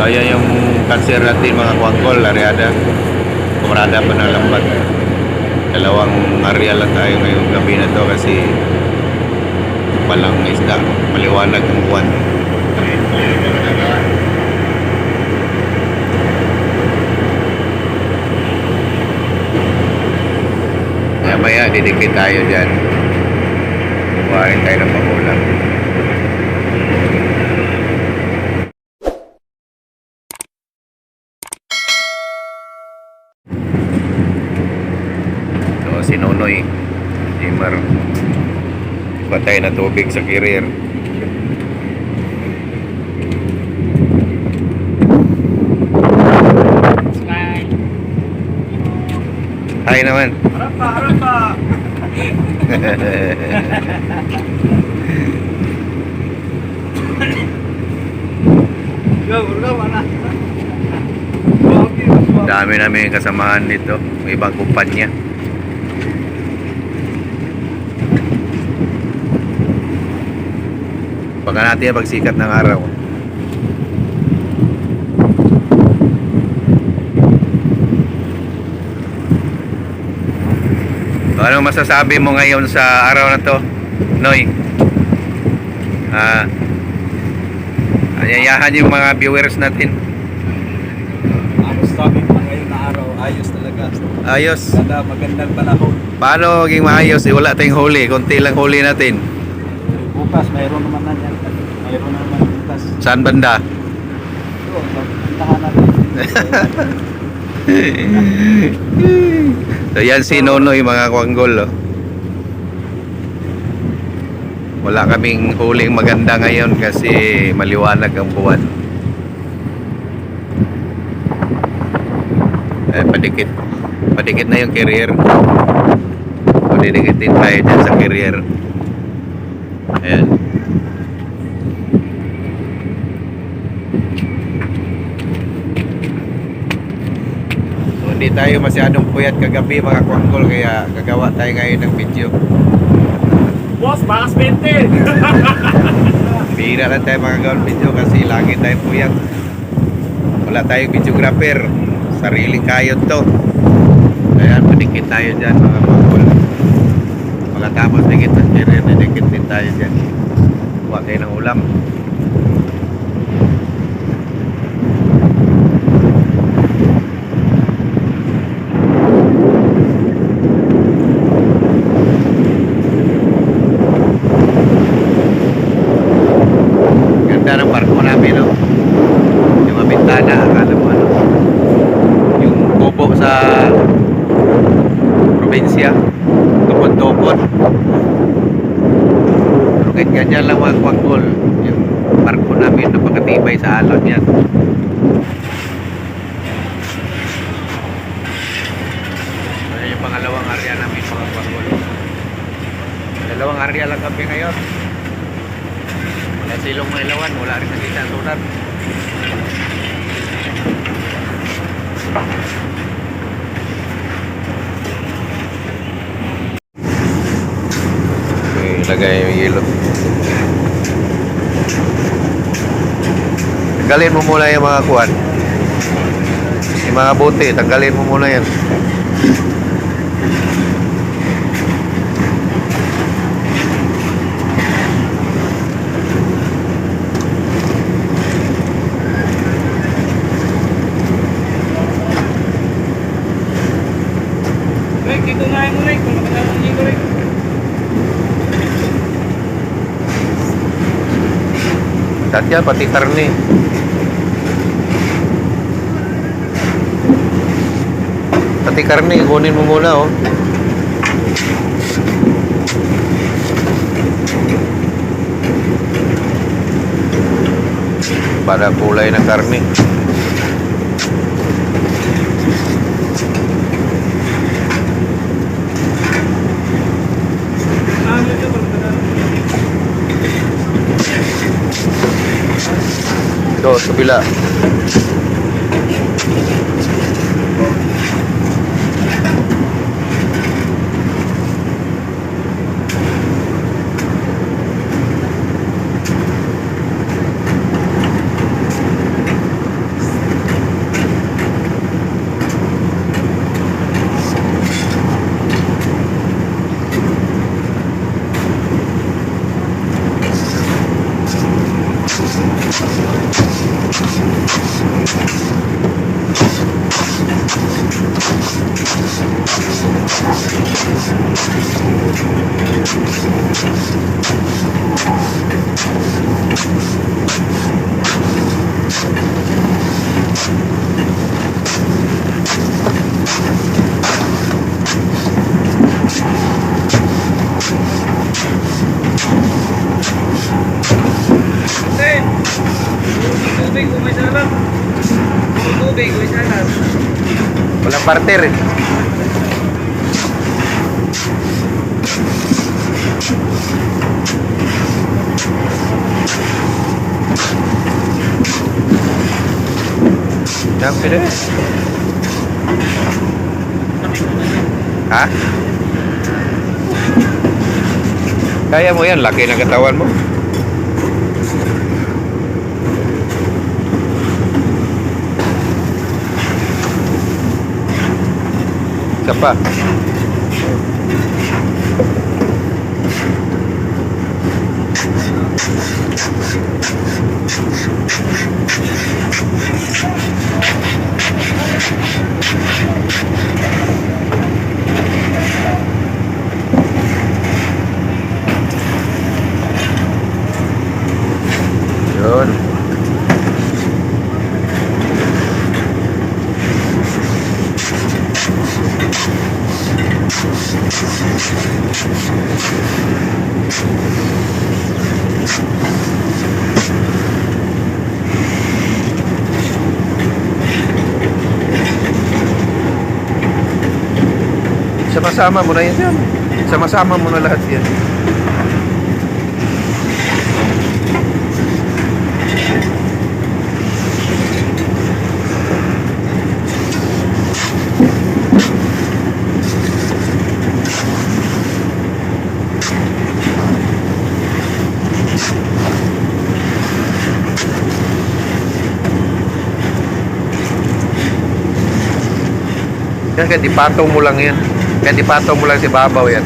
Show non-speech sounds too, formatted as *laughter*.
So ayan yung cancer natin mga kuangkol, Ariada. Kumrada pa ng lambat. Dalawang area lang tayo ngayong gabi na to kasi palang isda, maliwanag ang buwan. Maya maya, didikit tayo dyan. Kumain tayo ng pangulam. So, si Nonoy, Jimmer, patay na tubig sa. Sky. Hi naman. Harap pa, harap pa. Dami namin kasamahan dito. May ibang kumpanya. Baka natin pagsikat ng araw. Anong masasabi mo ngayon sa araw na to, Noy? Ah, ayayahan yung mga viewers natin. Ano sabi mo ngayon na araw? Ayos talaga. Ayos. Ganda, magandang panahon. Paano maging maayos? Eh, wala tayong huli. Konti lang huli natin. Bukas, mayroon naman na yan. Mayroon naman bukas. Saan banda? Doon, magpuntahan natin. *laughs* so yan si Nonoy mga kwanggol. Oh. Wala kaming huling maganda ngayon kasi maliwanag ang buwan. Eh, padikit. Padikit na yung carrier. Padidikitin tayo dyan sa carrier. Ayan. So, hindi tayo masyadong puyat kagabi mga kwanggol kaya gagawa tayo ngayon ng video. Boss, bakas 20! *laughs* Bihira lang tayo mga gawin video kasi lagi tayo puyat. Wala tayong videographer. Sariling kayod to. Kaya padikit tayo dyan mga kwanggol. Pagkatapos dikit didikit din tayo dyan. Kuha tayo ng ulam. Ganda ng barko namin, no? Yung mga bintana, akala mo ano? Yung kubo sa probinsya, tupon-tupon. Pero kahit ganyan lang mga kwangkol, yung barko namin napakatibay sa alon yan. Ano yung pangalawang area namin mga kwangkol. Dalawang area lang kami ngayon. Wala silong may lawan, wala rin nakita ang. Okay, lagay yung yelo. Tanggalin mo muna yung mga kuwan. Yung mga buti, tanggalin mo muna yan. Rick, ito nga mo, Rick. Kung Tatya, pati karne. Pati karne, kunin mo muna oh. Para kulay ng karne. Ito, sa bila. Tubig, umay sana. Tubig, umay sana. Walang parter eh. Yan, pwede. Ha? Kaya mo yan, laki ng katawan mo. Isa pa. Yun. Sama-sama mo na yan yan. Sama-sama mo na lahat yan. Yan, kaya dipatong mo lang yan. Kaya dipatong mo lang si Babaw yan.